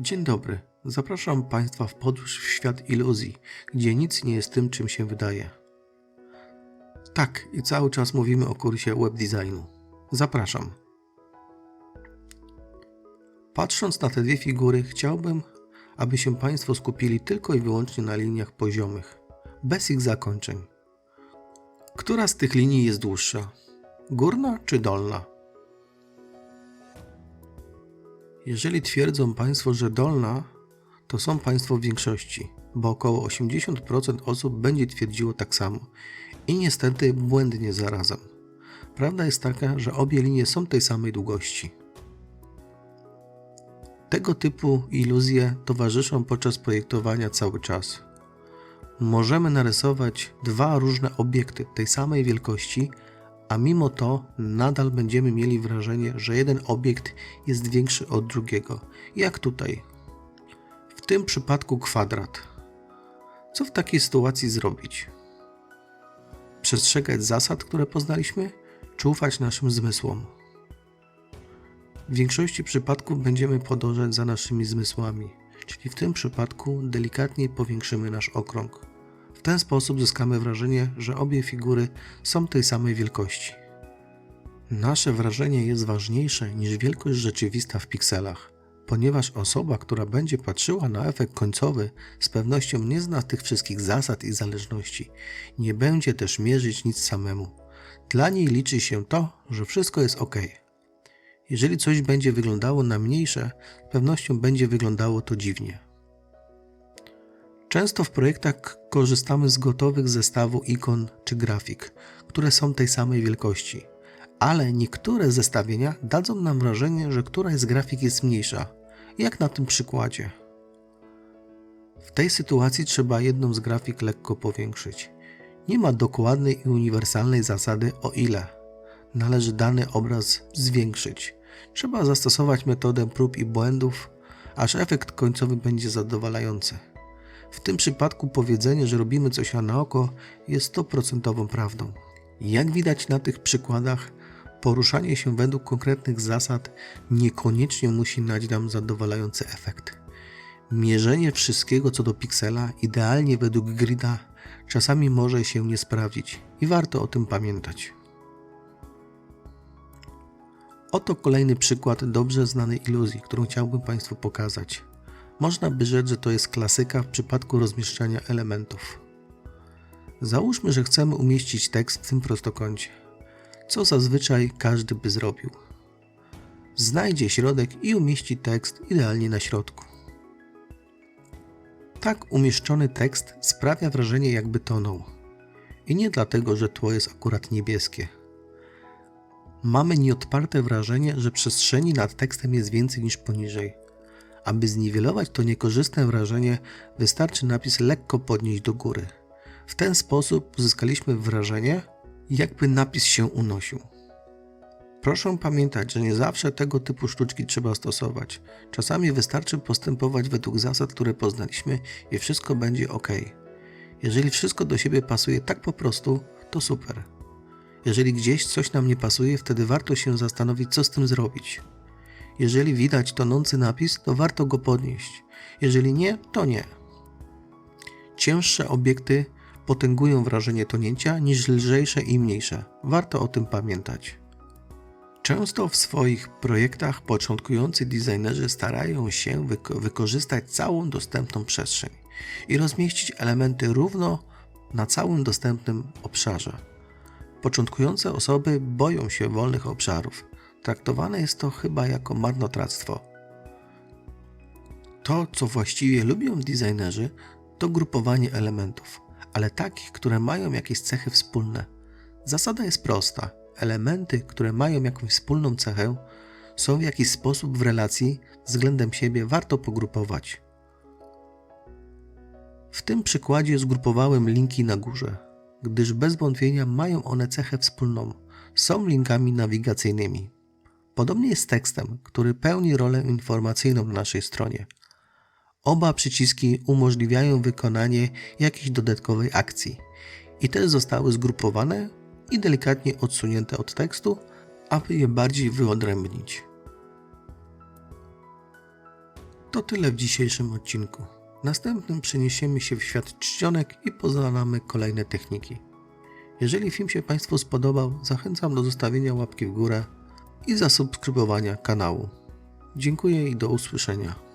Dzień dobry. Zapraszam Państwa w podróż w świat iluzji, gdzie nic nie jest tym, czym się wydaje. Tak, i cały czas mówimy o kursie webdesignu. Zapraszam. Patrząc na te dwie figury, chciałbym, aby się Państwo skupili tylko i wyłącznie na liniach poziomych, bez ich zakończeń. Która z tych linii jest dłuższa? Górna czy dolna? Jeżeli twierdzą Państwo, że dolna, to są Państwo w większości, bo około 80% osób będzie twierdziło tak samo i niestety błędnie zarazem. Prawda jest taka, że obie linie są tej samej długości. Tego typu iluzje towarzyszą podczas projektowania cały czas. Możemy narysować dwa różne obiekty tej samej wielkości, a mimo to nadal będziemy mieli wrażenie, że jeden obiekt jest większy od drugiego, jak tutaj. W tym przypadku kwadrat. Co w takiej sytuacji zrobić? Przestrzegać zasad, które poznaliśmy, czy ufać naszym zmysłom? W większości przypadków będziemy podążać za naszymi zmysłami, czyli w tym przypadku delikatnie powiększymy nasz okrąg. W ten sposób zyskamy wrażenie, że obie figury są tej samej wielkości. Nasze wrażenie jest ważniejsze niż wielkość rzeczywista w pikselach, ponieważ osoba, która będzie patrzyła na efekt końcowy, z pewnością nie zna tych wszystkich zasad i zależności. Nie będzie też mierzyć nic samemu. Dla niej liczy się to, że wszystko jest ok. Jeżeli coś będzie wyglądało na mniejsze, z pewnością będzie wyglądało to dziwnie. Często w projektach korzystamy z gotowych zestawów ikon czy grafik, które są tej samej wielkości, ale niektóre zestawienia dadzą nam wrażenie, że któraś z grafik jest mniejsza, jak na tym przykładzie. W tej sytuacji trzeba jedną z grafik lekko powiększyć. Nie ma dokładnej i uniwersalnej zasady o ile należy dany obraz zwiększyć. Trzeba zastosować metodę prób i błędów, aż efekt końcowy będzie zadowalający. W tym przypadku powiedzenie, że robimy coś na oko, jest stoprocentową prawdą. Jak widać na tych przykładach, poruszanie się według konkretnych zasad niekoniecznie musi dać nam zadowalający efekt. Mierzenie wszystkiego co do piksela, idealnie według grida, czasami może się nie sprawdzić i warto o tym pamiętać. Oto kolejny przykład dobrze znanej iluzji, którą chciałbym Państwu pokazać. Można by rzec, że to jest klasyka w przypadku rozmieszczania elementów. Załóżmy, że chcemy umieścić tekst w tym prostokącie, co zazwyczaj każdy by zrobił. Znajdzie środek i umieści tekst idealnie na środku. Tak umieszczony tekst sprawia wrażenie jakby tonął. I nie dlatego, że tło jest akurat niebieskie. Mamy nieodparte wrażenie, że przestrzeni nad tekstem jest więcej niż poniżej. Aby zniwelować to niekorzystne wrażenie, wystarczy napis lekko podnieść do góry. W ten sposób uzyskaliśmy wrażenie, jakby napis się unosił. Proszę pamiętać, że nie zawsze tego typu sztuczki trzeba stosować. Czasami wystarczy postępować według zasad, które poznaliśmy i wszystko będzie ok. Jeżeli wszystko do siebie pasuje tak po prostu, to super. Jeżeli gdzieś coś nam nie pasuje, wtedy warto się zastanowić, co z tym zrobić. Jeżeli widać tonący napis, to warto go podnieść. Jeżeli nie, to nie. Cięższe obiekty potęgują wrażenie tonięcia niż lżejsze i mniejsze. Warto o tym pamiętać. Często w swoich projektach początkujący designerzy starają się wyko wykorzystać całą dostępną przestrzeń i rozmieścić elementy równo na całym dostępnym obszarze. Początkujące osoby boją się wolnych obszarów. Traktowane jest to chyba jako marnotrawstwo. To, co właściwie lubią designerzy, to grupowanie elementów, ale takich, które mają jakieś cechy wspólne. Zasada jest prosta. Elementy, które mają jakąś wspólną cechę, są w jakiś sposób w relacji względem siebie warto pogrupować. W tym przykładzie zgrupowałem linki na górze, gdyż bez wątpienia mają one cechę wspólną. Są linkami nawigacyjnymi. Podobnie jest z tekstem, który pełni rolę informacyjną na naszej stronie. Oba przyciski umożliwiają wykonanie jakiejś dodatkowej akcji i te zostały zgrupowane i delikatnie odsunięte od tekstu, aby je bardziej wyodrębnić. To tyle w dzisiejszym odcinku. Następnym przeniesiemy się w świat czcionek i poznamy kolejne techniki. Jeżeli film się Państwu spodobał, zachęcam do zostawienia łapki w górę i zasubskrybowania kanału. Dziękuję i do usłyszenia.